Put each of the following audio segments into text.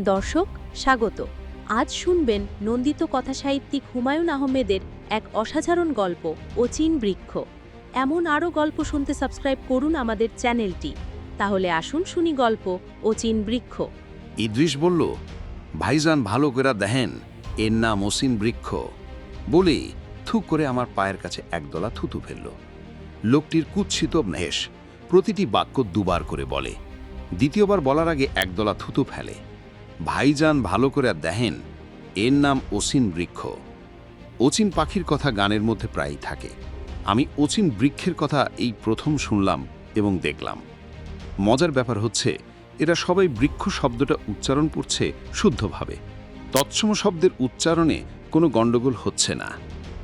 দর্শক, স্বাগত। আজ শুনবেন নন্দিত কথাসাহিত্যিক হুমায়ুন আহমেদের এক অসাধারণ গল্প, অচিন বৃক্ষ। এমন আরও গল্প শুনতে সাবস্ক্রাইব করুন আমাদের চ্যানেলটি। তাহলে আসুন শুনি গল্প, অচিন বৃক্ষ। ইদ্রিস বলল, ভাইজান ভালো করে দেখেন, এর নাম অসিন বৃক্ষ। বলে থু করে আমার পায়ের কাছে একদলা থুতু ফেলল। লোকটির কুৎসিত ভেষ প্রতিটি বাক্য দুবার করে বলে, দ্বিতীয়বার বলার আগে একদলা থুতু ফেলে। ভাইজান ভালো করে দেখেন, এর নাম অসীন বৃক্ষ। অচিন পাখির কথা গানের মধ্যে প্রায়ই থাকে। আমি অচিন বৃক্ষের কথা এই প্রথম শুনলাম এবং দেখলাম। মজার ব্যাপার হচ্ছে, এরা সবাই বৃক্ষ শব্দটা উচ্চারণ করছে শুদ্ধভাবে। তৎসম শব্দের উচ্চারণে কোনো গণ্ডগোল হচ্ছে না।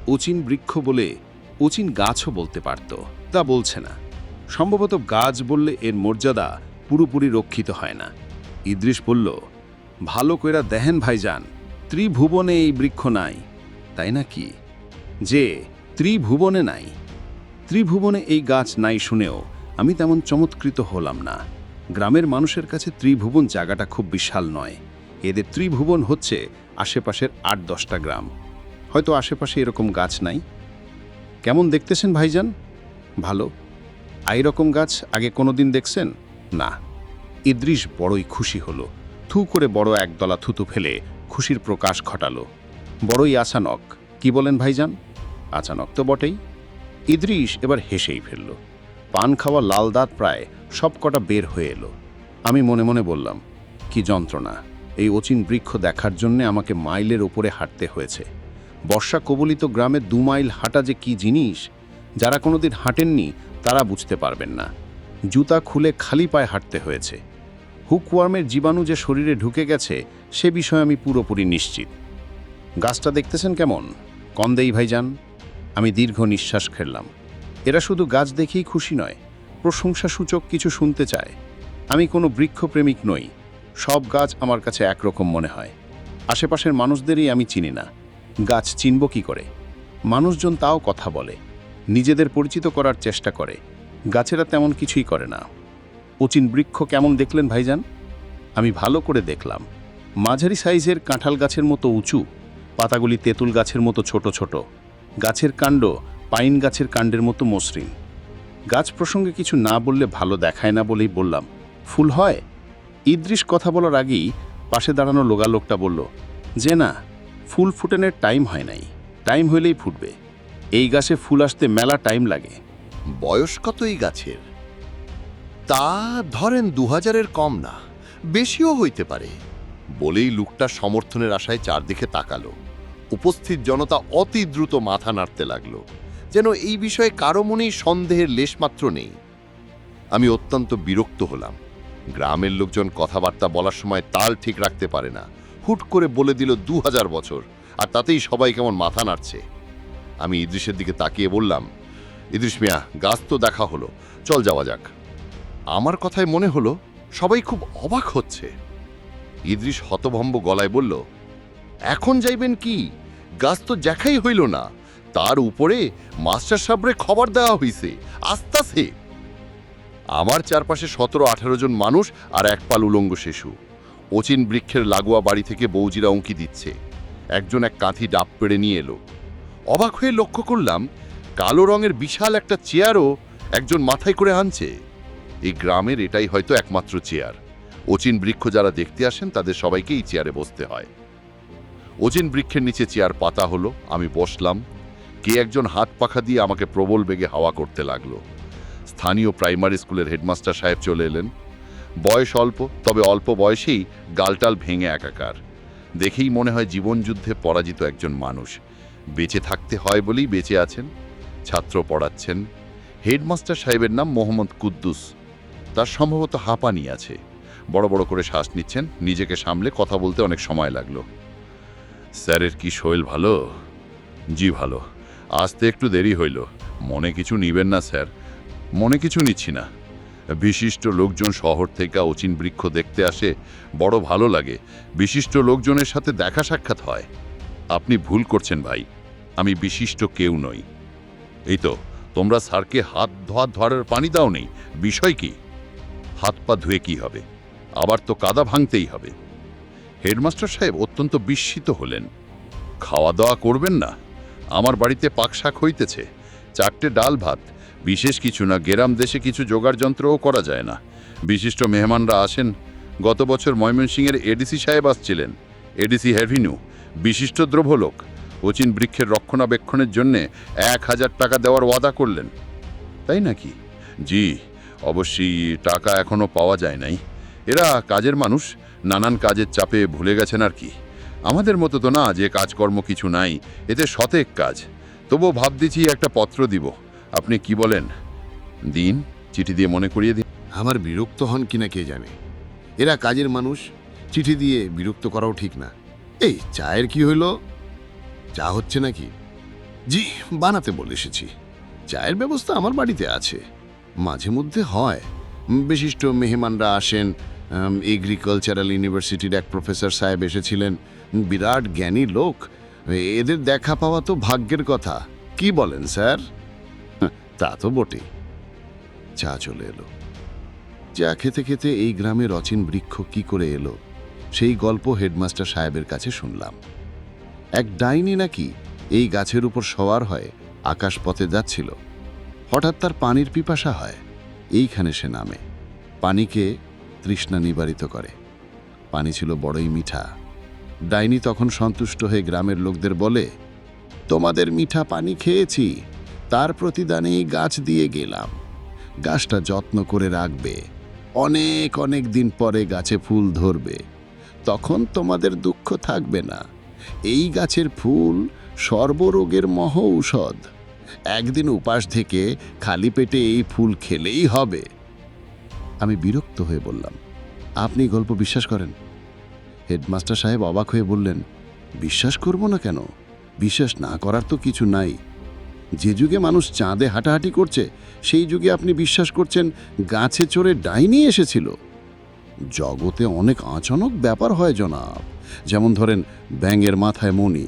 অচিন বৃক্ষ বলে অচিন গাছও বলতে পারত, তা বলছে না। সম্ভবত গাছ বললে এর মর্যাদা পুরোপুরি রক্ষিত হয় না। ইদ্রিস বলল ভালো কইরা দেহেন ভাইজান, ত্রিভুবনে এই বৃক্ষ নাই, তাই না কি? যে, ত্রিভুবনে নাই। ত্রিভুবনে এই গাছ নাই শুনেও আমি তেমন চমৎকৃত হলাম না। গ্রামের মানুষের কাছে ত্রিভুবন জায়গাটা খুব বিশাল নয়। এদের ত্রিভুবন হচ্ছে আশেপাশের আট দশটা গ্রাম। হয়তো আশেপাশে এরকম গাছ নাই। কেমন দেখতেছেন, ভাইজান? ভালো। আই রকম গাছ আগে কোনোদিন দেখছেন? না। ইদ্রিস বড়ই খুশি হলো। থু করে বড় একদলা থুতু ফেলে খুশির প্রকাশ ঘটালো। বড়ই আচানক, কি বলেন ভাইজান? আচানক তো বটেই। ইদ্রিস এবার হেসেই ফেলল। পান খাওয়া লাল দাঁত প্রায় সব কটা বের হয়ে এলো। আমি মনে মনে বললাম, কি যন্ত্রণা, এই অচিন বৃক্ষ দেখার জন্যে আমাকে মাইলের ওপরে হাঁটতে হয়েছে। বর্ষা কবলিত গ্রামে দু মাইল হাঁটা যে কি জিনিস, যারা কোনোদিন হাঁটেননি তারা বুঝতে পারবেন না। জুতা খুলে খালি পায়ে হাঁটতে হয়েছে। হুকওয়ার্মের জীবাণু যে শরীরে ঢুকে গেছে, সে বিষয়ে আমি পুরোপুরি নিশ্চিত। গাছটা দেখতেছেন কেমন? কন্দেই ভাইজান। আমি দীর্ঘ নিঃশ্বাস খেললাম এরা শুধু গাছ দেখেই খুশি নয়, প্রশংসাসূচক কিছু শুনতে চায়। আমি কোনো বৃক্ষপ্রেমিক নই, সব গাছ আমার কাছে একরকম মনে হয়। আশেপাশের মানুষদেরই আমি চিনি না। গাছ চিনব কি করে? মানুষজন তাও কথা বলে, নিজেদের পরিচিত করার চেষ্টা করে। গাছেরা তেমন কিছুই করে না। অচিন বৃক্ষ কেমন দেখলেন ভাইজান? আমি ভালো করে দেখলাম। মাঝারি সাইজের কাঁঠাল গাছের মতো উঁচু, পাতাগুলি তেঁতুল গাছের মতো ছোট ছোট। গাছের কাণ্ড পাইন গাছের কাণ্ডের মতো মসৃণ। গাছ প্রসঙ্গে কিছু না বললে ভালো দেখায় না বলেই বললাম, ফুল হয়? ইদ্রিস কথা বলার আগেই পাশে দাঁড়ানো লোগালোকটা বলল, যে না, ফুল ফুটানোর টাইম হয় নাই। টাইম হইলেই ফুটবে। এই গাছে ফুল আসতে মেলা টাইম লাগে। বয়স কত এই গাছের? তা ধরেন দু হাজারের কম না, বেশিও হইতে পারে। বলেই লোকটা সমর্থনের আশায় চারদিকে তাকালো। উপস্থিত জনতা অতি দ্রুত মাথা নাড়তে লাগল, যেন এই বিষয়ে কারও মনেই সন্দেহের লেশমাত্র নেই। আমি অত্যন্ত বিরক্ত হলাম। গ্রামের লোকজন কথাবার্তা বলার সময় তাল ঠিক রাখতে পারে না। হুট করে বলে দিল দু হাজার বছর, আর তাতেই সবাই কেমন মাথা নাড়ছে। আমি ইদ্রিসের দিকে তাকিয়ে বললাম, ইদ্রিস মিয়া, গাছ তো দেখা হলো, চল যাওয়া যাক। আমার কথায় মনে হলো, সবাই খুব অবাক হচ্ছে। ইদ্রিস হতভম্ব গলায় বলল, এখন যাইবেন কি? গাছ তো দেখাই হইল না। তার উপরে মাস্টার সাবরে খবর দেওয়া হইছে। আস্তাছে! আমার চারপাশে সতেরো আঠারো জন মানুষ আর এক পাল উলঙ্গ শিশু। অচিন বৃক্ষের লাগোয়া বাড়ি থেকে বৌজিরা উঁকি দিচ্ছে। একজন এক কাঁথি ডাব পেড়ে নিয়ে এলো। অবাক হয়ে লক্ষ্য করলাম, কালো রঙের বিশাল একটা চেয়ারও একজন মাথায় করে আনছে। এই গ্রামের এটাই হয়তো একমাত্র চেয়ার। অচিন বৃক্ষ যারা দেখতে আসেন, তাদের সবাইকে এই চেয়ারে বসতে হয়। অচিন বৃক্ষের নিচে চেয়ার পাতা হলো, আমি বসলাম। কে একজন হাত পাখা দিয়ে আমাকে প্রবল বেগে হাওয়া করতে লাগল। স্থানীয় প্রাইমারি স্কুলের হেডমাস্টার সাহেব চলে এলেন। বয়স অল্প, তবে অল্প বয়সেই গালটাল ভেঙে একাকার। দেখেই মনে হয় জীবনযুদ্ধে পরাজিত একজন মানুষ। বেঁচে থাকতে হয় বলেই বেঁচে আছেন, ছাত্র পড়াচ্ছেন। হেডমাস্টার সাহেবের নাম মোহাম্মদ কুদ্দুস। তার সম্ভবত হাঁপানি আছে। বড় বড় করে শ্বাস নিচ্ছেন, নিজেকে সামলে কথা বলতে অনেক সময় লাগল। স্যারের কি শৈল ভালো? জি ভালো। আসতে একটু দেরি হইল। মনে কিছু নিবেন না, স্যার। মনে কিছু নিচ্ছি না। বিশিষ্ট লোকজন শহর থেকে অচিন বৃক্ষ দেখতে আসে, বড় ভালো লাগে। বিশিষ্ট লোকজনের সাথে দেখা সাক্ষাৎ হয়। আপনি ভুল করছেন ভাই। আমি বিশিষ্ট কেউ নই। এই তো, তোমরা স্যারকে হাত ধোয়া ধরার পানি দাও নেই। বিষয় কি? হাত পা ধুয়ে কি হবে? আবার তো কাদা ভাঙতেই হবে। হেডমাস্টার সাহেব অত্যন্ত বিস্মিত হলেন। খাওয়া দাওয়া করবেন না? আমার বাড়িতে পাক শাক হইতেছে। চারটে ডাল ভাত। বিশেষ কিছু না, গেরাম দেশে কিছু জোগাড় যন্ত্রও করা যায় না। বিশিষ্ট মেহমানরা আসেন। গত বছর ময়মনসিংহের এডিসি সাহেব আসছিলেন। এডিসি হ্যাভিনিউ বিশিষ্ট দ্রব্যলোক। অচিন বৃক্ষের রক্ষণাবেক্ষণের জন্যে এক হাজার টাকা দেওয়ার ওয়াদা করলেন। তাই নাকি? জি অবশ্যই টাকা এখনও পাওয়া যায় নাই। এরা কাজের মানুষ, নানান কাজের চাপে ভুলে গেছেন আর কি। আমাদের মতো তো না, যে কাজকর্ম কিছু নাই, এতে শতেক কাজ। তবুও ভাবতেছি একটা পত্র দিব। আপনি কি বলেন? দিন, চিঠি দিয়ে মনে করিয়ে দিন। আমার বিরক্ত হন কিনা কে জানে? এরা কাজের মানুষ, চিঠি দিয়ে বিরক্ত করাও ঠিক না। এই চায়ের কি হইল? চা হচ্ছে নাকি? জি, বানাতে বলে এসেছি। চায়ের ব্যবস্থা আমার বাড়িতে আছে। মাঝে মধ্যে হয়। বিশিষ্ট মেহমানরা আসেন এগ্রিকালচারাল ইউনিভার্সিটির এক প্রফেসর সাহেব এসেছিলেন। বিরাট জ্ঞানী লোক। এদের দেখা পাওয়া তো ভাগ্যের কথা। কি বলেন স্যার? হ্যাঁ, তা তো বটেই। চা চলে এলো। চা খেতে খেতে এই গ্রামের অচিন বৃক্ষ কি করে এলো সেই গল্প হেডমাস্টার সাহেবের কাছে শুনলাম। এক ডাইনি নাকি এই গাছের উপর সওয়ার হয় আকাশ পথে যাচ্ছিল। হঠাৎ তার পানির পিপাসা হয়। এইখানে সে নামে। পানিকে তৃষ্ণা নিবারিত করে। পানি ছিল বড়ই মিঠা। ডাইনি তখন সন্তুষ্ট হয়ে গ্রামের লোকদের বলে, তোমাদের মিঠা পানি খেয়েছি। তার প্রতিদানে গাছ দিয়ে গেলাম। গাছটা যত্ন করে রাখবে। অনেক অনেক দিন পরে গাছে ফুল ধরবে। তখন তোমাদের দুঃখ থাকবে না। এই গাছের ফুল সর্বরোগের মহ ঔষধ একদিন উপাস থেকে খালি পেটে এই ফুল খেলেই হবে। আমি বিরক্ত হয়ে বললাম, আপনি গল্প বিশ্বাস করেন? হেডমাস্টার সাহেব অবাক হয়ে বললেন, বিশ্বাস করব না কেন? বিশ্বাস না করার তো কিছু নাই। যে যুগে মানুষ চাঁদে হাঁটাহাঁটি করছে, সেই যুগে আপনি বিশ্বাস করছেন গাছে চড়ে ডাইনি এসেছিল। জগতে অনেক আচানক ব্যাপার হয়, জনাব। যেমন ধরেন ব্যাঙের মাথায় মণি।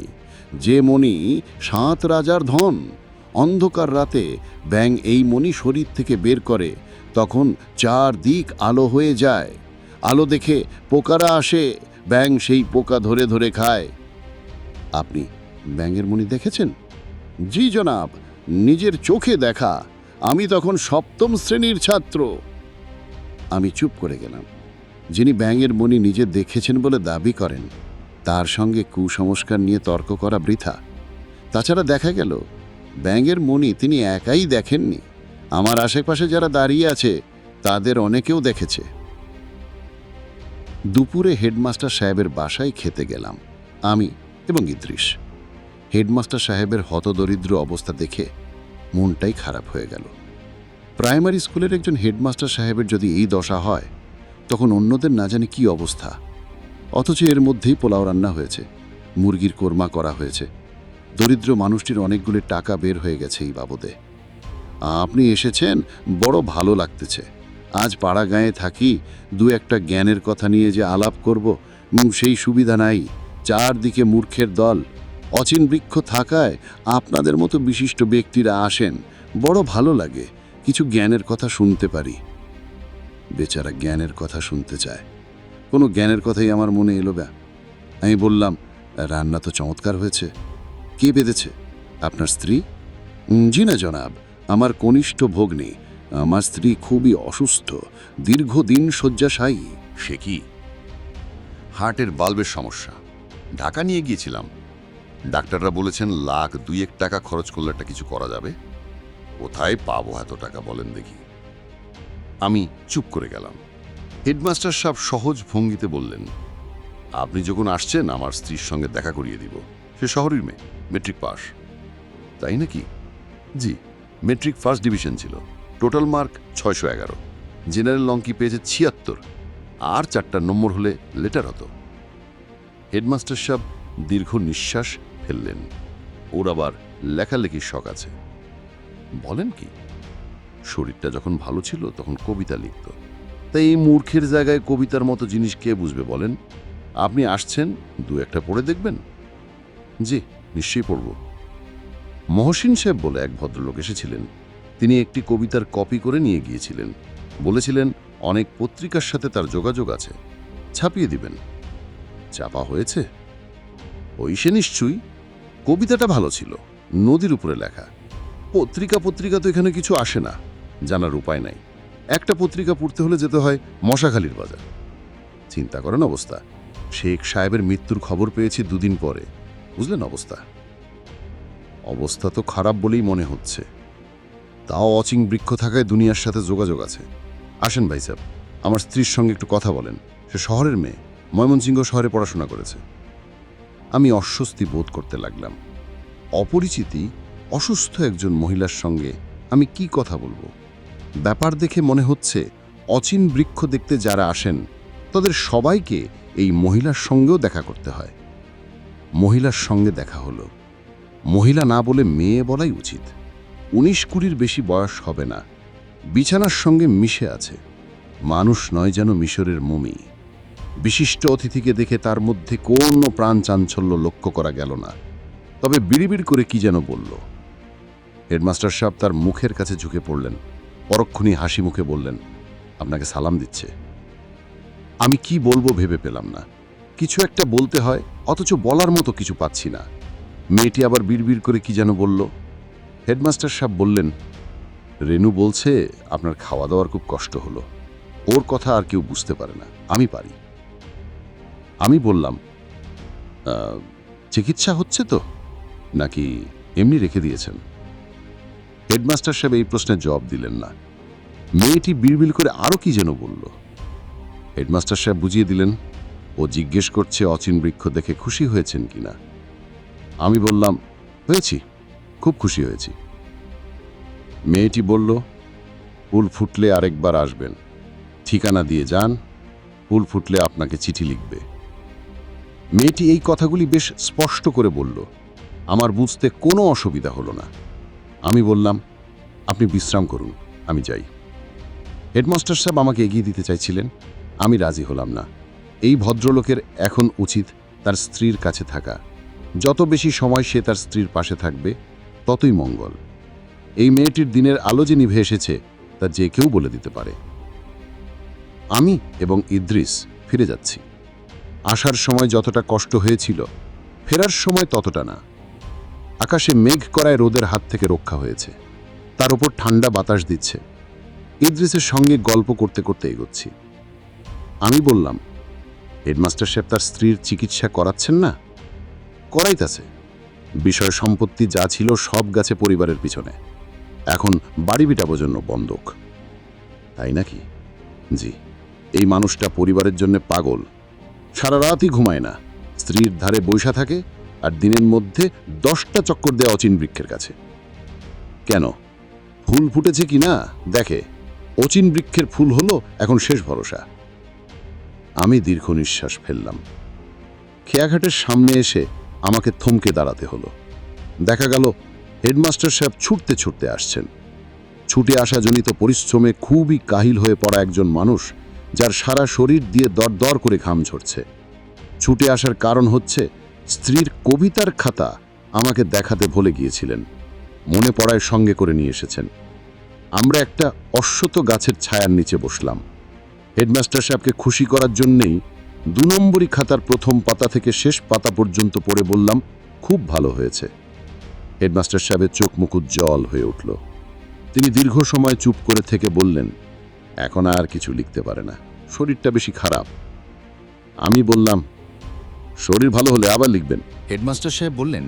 যে মণি সাত রাজার ধন অন্ধকার রাতে ব্যাঙ এই মণি শরীর থেকে বের করে, তখন চার দিক আলো হয়ে যায়। আলো দেখে পোকারা আসে, ব্যাঙ সেই পোকা ধরে ধরে খায়। আপনি ব্যাঙের মণি দেখেছেন? জি, জনাব, নিজের চোখে দেখা। আমি তখন সপ্তম শ্রেণির ছাত্র। আমি চুপ করে গেলাম। যিনি ব্যাঙের মণি নিজে দেখেছেন বলে দাবি করেন, তার সঙ্গে কুসংস্কার নিয়ে তর্ক করা বৃথা। তাছাড়া দেখা গেল ব্যাঙের মণি তিনি একাই দেখেননি। আমার আশেপাশে যারা দাঁড়িয়ে আছে, তাদের অনেকেও দেখেছে। দুপুরে হেডমাস্টার সাহেবের বাসায় খেতে গেলাম, আমি এবং ইদ্রিস। হেডমাস্টার সাহেবের হতদরিদ্র অবস্থা দেখে মনটাই খারাপ হয়ে গেল। প্রাইমারি স্কুলের একজন হেডমাস্টার সাহেবের যদি এই দশা হয়, তখন অন্যদের না জানে কি অবস্থা। অথচ এর মধ্যেই পোলাও রান্না হয়েছে, মুরগির কোরমা করা হয়েছে দরিদ্র মানুষটির অনেকগুলি টাকা বের হয়ে গেছে এই বাবদে। আপনি এসেছেন বড় ভালো লাগতেছে। আজ পাড়া গাঁয়ে থাকি দু একটা জ্ঞানের কথা নিয়ে যে আলাপ করব উম, সেই সুবিধা নাই। চারদিকে মূর্খের দল। অচিন বৃক্ষ থাকায় আপনাদের মতো বিশিষ্ট ব্যক্তিরা আসেন বড় ভালো লাগে কিছু জ্ঞানের কথা শুনতে পারি। বেচারা জ্ঞানের কথা শুনতে চায়। কোনো জ্ঞানের কথাই আমার মনে এলো ব্যা। আমি বললাম রান্না তো চমৎকার হয়েছে। কে বেঁধেছে? আপনার স্ত্রী? জি না, জনাব। আমার কনিষ্ঠ ভগ্নী। আমার স্ত্রী খুবই অসুস্থ। দীর্ঘদিন শয্যাশায়ী। সে কি? হার্টের বাল্বের সমস্যা। ঢাকা নিয়ে গিয়েছিলাম। ডাক্তাররা বলেছেন লাখ দুই এক টাকা খরচ করলে একটা কিছু করা যাবে। কোথায় পাবো এত টাকা, বলেন দেখি। আমি চুপ করে গেলাম। হেডমাস্টার সাহেব সহজ ভঙ্গিতে বললেন, আপনি যখন আসছেন, আমার স্ত্রীর সঙ্গে দেখা করিয়ে দিব। সে শহরের মেয়ে মেট্রিক পাস তাই নাকি? জি মেট্রিক ফার্স্ট ডিভিশন ছিল। টোটাল মার্ক ছয়শো এগারো। জেনারেল লঙ্কি পেয়েছে ছিয়াত্তর। আর চারটা নম্বর হলে লেটার হতো। হেডমাস্টার সাহেব দীর্ঘ নিঃশ্বাস ফেললেন। ওর আবার লেখালেখির শখ আছে। বলেন কি? শরীরটা যখন ভালো ছিল, তখন কবিতা লিখত। তাই এই মূর্খের জায়গায় কবিতার মতো জিনিস কে বুঝবে বলেন? আপনি আসছেন, দু একটা পড়ে দেখবেন। জি, নিশ্চয়ই পড়ব। মহসিন সাহেব বলে এক ভদ্রলোক এসেছিলেন। তিনি একটি কবিতার কপি করে নিয়ে গিয়েছিলেন। বলেছিলেন, অনেক পত্রিকার সাথে তার যোগাযোগ আছে। ছাপিয়ে দিবেন। চাপা হয়েছে? ওই সে নিশ্চয়ই। কবিতাটা ভালো ছিল, নদীর উপরে লেখা। পত্রিকা পত্রিকা তো এখানে কিছু আসে না, জানার উপায় নাই। একটা পত্রিকা পড়তে হলে যেতে হয় মশাখালীর বাজার। চিন্তা করেন অবস্থা। শেখ সাহেবের মৃত্যুর খবর পেয়েছি দুদিন পরে। বুঝলেন অবস্থা? অবস্থা তো খারাপ বলেই মনে হচ্ছে। তাও অচিং বৃক্ষ থাকায় দুনিয়ার সাথে যোগাযোগ আছে। আসেন ভাই সাহেব আমার স্ত্রীর সঙ্গে একটু কথা বলেন। সে শহরের মেয়ে, ময়মনসিংহ শহরে পড়াশোনা করেছে। আমি অস্বস্তি বোধ করতে লাগলাম। অপরিচিতি, অসুস্থ একজন মহিলার সঙ্গে আমি কি কথা বলব? ব্যাপার দেখে মনে হচ্ছে অচিন বৃক্ষ দেখতে যারা আসেন, তাদের সবাইকে এই মহিলার সঙ্গেও দেখা করতে হয়। মহিলার সঙ্গে দেখা হলো। মহিলা না বলে মেয়ে বলাই উচিত। উনিশ কুড়ির বেশি বয়স হবে না। বিছানার সঙ্গে মিশে আছে। মানুষ নয় যেন মিশরের মমি। বিশিষ্ট অতিথিকে দেখে তার মধ্যে কোনো প্রাণ চাঞ্চল্য লক্ষ্য করা গেল না। তবে বিড়িবিড় করে কি যেন বলল। হেডমাস্টার সাহেব তার মুখের কাছে ঝুঁকে পড়লেন। পরক্ষণই হাসি মুখে বললেন, আপনাকে সালাম দিচ্ছে। আমি কি বলব ভেবে পেলাম না। কিছু একটা বলতে হয়, অথচ বলার মতো কিছু পাচ্ছি না। মেয়েটি আবার বিড়বিড় করে কি যেন বলল। হেডমাস্টার সাহেব বললেন, রেনু বলছে আপনার খাওয়া দাওয়ার খুব কষ্ট হলো। ওর কথা আর কেউ বুঝতে পারে না। আমি পারি। আমি বললাম চিকিৎসা হচ্ছে তো? নাকি এমনি রেখে দিয়েছেন? হেডমাস্টার সাহেব এই প্রশ্নের জবাব দিলেন না। মেয়েটি বিড়বিড় করে আরও কি যেন বলল। হেডমাস্টার সাহেব বুঝিয়ে দিলেন ও জিজ্ঞেস করছে অচিন বৃক্ষ দেখে খুশি হয়েছেন কিনা। আমি বললাম, হয়েছি, খুব খুশি হয়েছি। মেয়েটি বলল, ফুল ফুটলে আরেকবার আসবেন। ঠিকানা দিয়ে যান, ফুল ফুটলে আপনাকে চিঠি লিখবে। মেয়েটি এই কথাগুলি বেশ স্পষ্ট করে বলল, আমার বুঝতে কোনো অসুবিধা হলো না। আমি বললাম, আপনি বিশ্রাম করুন, আমি যাই। হেডমাস্টার সাহেব আমাকে এগিয়ে দিতে চাইছিলেন, আমি রাজি হলাম না। এই ভদ্রলোকের এখন উচিত তার স্ত্রীর কাছে থাকা। যত বেশি সময় সে তার স্ত্রীর পাশে থাকবে, ততই মঙ্গল। এই মেয়েটির দিনের আলো যে নিভে এসেছে, তা যে কেউ বলে দিতে পারে। আমি এবং ইদ্রিস ফিরে যাচ্ছি। আসার সময় যতটা কষ্ট হয়েছিল, ফেরার সময় ততটা না। আকাশে মেঘ করায় রোদের হাত থেকে রক্ষা হয়েছে। তার উপর ঠান্ডা বাতাস দিচ্ছে। ইদ্রিসের সঙ্গে গল্প করতে করতে এগোচ্ছি। আমি বললাম হেডমাস্টার সাহেব তার স্ত্রীর চিকিৎসা করাচ্ছেন না? করাইতাছে। বিষয় সম্পত্তি যা ছিল সব গাছে পরিবারের পিছনে। এখন বাড়ি বিটাবো জন্য বন্ধক তাই নাকি? জি, এই মানুষটা পরিবারের জন্য পাগল। সারা রাতই ঘুমায় না। স্ত্রীর ধারে বৈশা থাকে আর দিনের মধ্যে দশটা চক্কর দেয় অচিন বৃক্ষের কাছে। কেন? ফুল ফুটেছে কি না দেখে। অচিন বৃক্ষের ফুল হলো এখন শেষ ভরসা। আমি দীর্ঘ নিঃশ্বাস ফেললাম। খেয়াঘাটের সামনে এসে আমাকে থমকে দাঁড়াতে হলো। দেখা গেল, হেডমাস্টার সাহেব ছুটতে ছুটতে আসছেন। ছুটে আসা জনিত পরিশ্রমে খুবই কাহিল হয়ে পড়া একজন মানুষ, যার সারা শরীর দিয়ে দরদর করে ঘাম ঝরছে। ছুটে আসার কারণ হচ্ছে, স্ত্রীর কবিতার খাতা আমাকে দেখাতে ভুলে গিয়েছিলেন। মনে পড়ায় সঙ্গে করে নিয়ে এসেছেন। আমরা একটা অশ্বত গাছের ছায়ার নিচে বসলাম। হেডমাস্টার সাহেবকে খুশি করার জন্যেই দু নম্বরই খাতার প্রথম পাতা থেকে শেষ পাতা পর্যন্ত পড়ে বললাম, খুব ভালো হয়েছে। হেডমাস্টার সাহেবের চোখ মুখ উজ্জ্বল হয়ে উঠল। তিনি দীর্ঘ সময় চুপ করে থেকে বললেন, এখন আর কিছু লিখতে পারে না, শরীরটা বেশি খারাপ। আমি বললাম, শরীর ভালো হলে আবার লিখবেন। হেডমাস্টার সাহেব বললেন,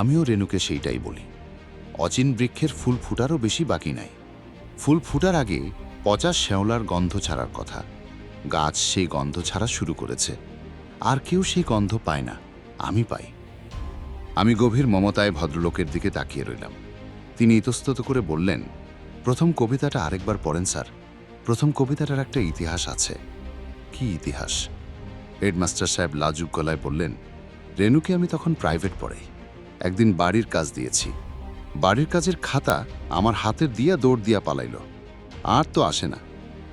আমিও রেনুকে সেইটাই বলি। অচিন বৃক্ষের ফুল ফুটারও বেশি বাকি নাই। ফুল ফুটার আগে পচা শ্যাওলার গন্ধ ছাড়ার কথা। গাছ সেই গন্ধ ছাড়া শুরু করেছে। আর কেউ সেই গন্ধ পায় না। আমি পাই। আমি গভীর মমতায় ভদ্রলোকের দিকে তাকিয়ে রইলাম। তিনি ইতস্তত করে বললেন, প্রথম কবিতাটা আরেকবার পড়েন, স্যার। প্রথম কবিতাটার একটা ইতিহাস আছে। কি ইতিহাস? হেডমাস্টার সাহেব লাজুক গলায় বললেন রেনুকে আমি তখন প্রাইভেট পড়াই। একদিন বাড়ির কাজ দিয়েছি। বাড়ির কাজের খাতা আমার হাতের দিয়া দৌড় দিয়া পালাইল। আর তো আসে না।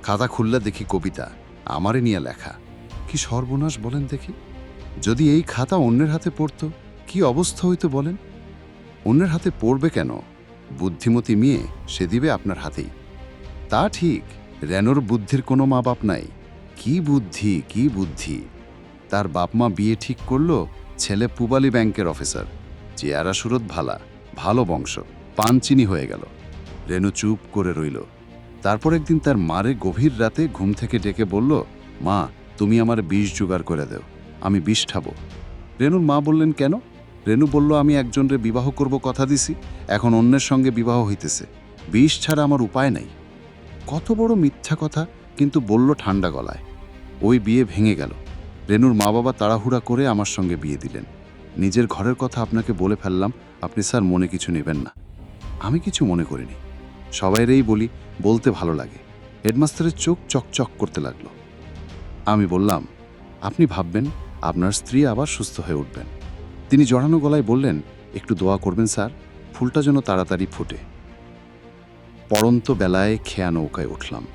খাতা খুললে দেখি কবিতা আমারে নিয়ে লেখা। কি সর্বনাশ বলেন দেখি? যদি এই খাতা অন্যের হাতে পড়তো, কি অবস্থা হইতো বলেন? অন্যের হাতে পড়বে কেন? বুদ্ধিমতী মেয়ে, সে দিবে আপনার হাতেই। তা ঠিক, রেনোর বুদ্ধির কোনো মা বাপ নাই। কি বুদ্ধি কি বুদ্ধি? তার বাপমা বিয়ে ঠিক করল, ছেলে পুবালি ব্যাংকের অফিসার। চেয়ারা সুরত ভালা, ভালো বংশ, পানচিনি হয়ে গেল। রেনু চুপ করে রইল। তারপর একদিন তার মারে গভীর রাতে ঘুম থেকে ডেকে বলল, মা, তুমি আমার বিষ জোগাড় করে দেও, আমি বিষ খাব। রেনুর মা বললেন, কেন? রেনু বলল, আমি একজনরে বিবাহ করব কথা দিছি, এখন অন্যের সঙ্গে বিবাহ হইতেছে, বিষ ছাড়া আমার উপায় নাই। কত বড় মিথ্যা কথা, কিন্তু বলল ঠান্ডা গলায়। ওই বিয়ে ভেঙে গেল। রেনুর মা বাবা তাড়াহুড়া করে আমার সঙ্গে বিয়ে দিলেন। নিজের ঘরের কথা আপনাকে বলে ফেললাম, আপনি স্যার মনে কিছু নেবেন না। আমি কিছু মনে করিনি। সবাইরেই বলি, বলতে ভালো লাগে। হেডমাস্টারের চোখ চকচক করতে লাগল। আমি বললাম, আপনি ভাববেন, আপনার স্ত্রী আবার সুস্থ হয়ে উঠবেন। তিনি জড়ানো গলায় বললেন, একটু দোয়া করবেন, স্যার, ফুলটা যেন তাড়াতাড়ি ফোটে। পড়ন্ত বেলায় খেয়া নৌকায় উঠলাম।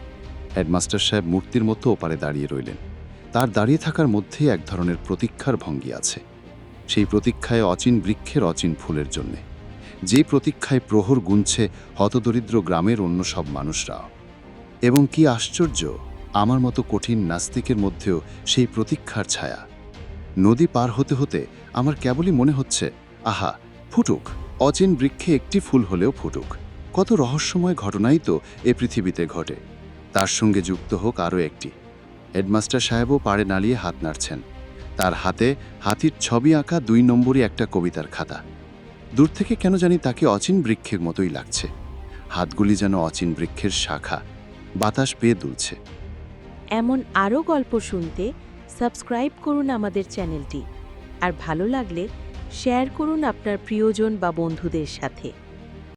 হেডমাস্টার সাহেব মূর্তির মতো ওপারে দাঁড়িয়ে রইলেন। তার দাঁড়িয়ে থাকার মধ্যেই এক ধরনের প্রতীক্ষার ভঙ্গি আছে। সেই প্রতীক্ষায় অচিন বৃক্ষের অচিন ফুলের জন্যে। যে প্রতীক্ষায় প্রহর গুনছে হতদরিদ্র গ্রামের অন্য সব মানুষরা। এবং কি আশ্চর্য, আমার মতো কঠিন নাস্তিকের মধ্যেও সেই প্রতীক্ষার ছায়া। নদী পার হতে হতে আমার কেবলই মনে হচ্ছে, আহা, ফুটুক, অচিন বৃক্ষে একটি ফুল হলেও ফুটুক। কত রহস্যময় ঘটনাই তো এ পৃথিবীতে ঘটে। তার সঙ্গে যুক্ত হোক আরও একটি। হেডমাস্টার সাহেবও পাড়ে নাড়িয়ে হাত নাড়ছেন। তার হাতে হাতির ছবি আঁকা দুই নম্বরই একটা কবিতার খাতা। দূর থেকে কেন জানি তাকে অচিন বৃক্ষের মতোই লাগছে। হাতগুলি যেন অচিন বৃক্ষের শাখা। বাতাস পেয়ে দুলছে। এমন আরও গল্প শুনতে সাবস্ক্রাইব করুন আমাদের চ্যানেলটি। আর ভালো লাগলে শেয়ার করুন আপনার প্রিয়জন বা বন্ধুদের সাথে।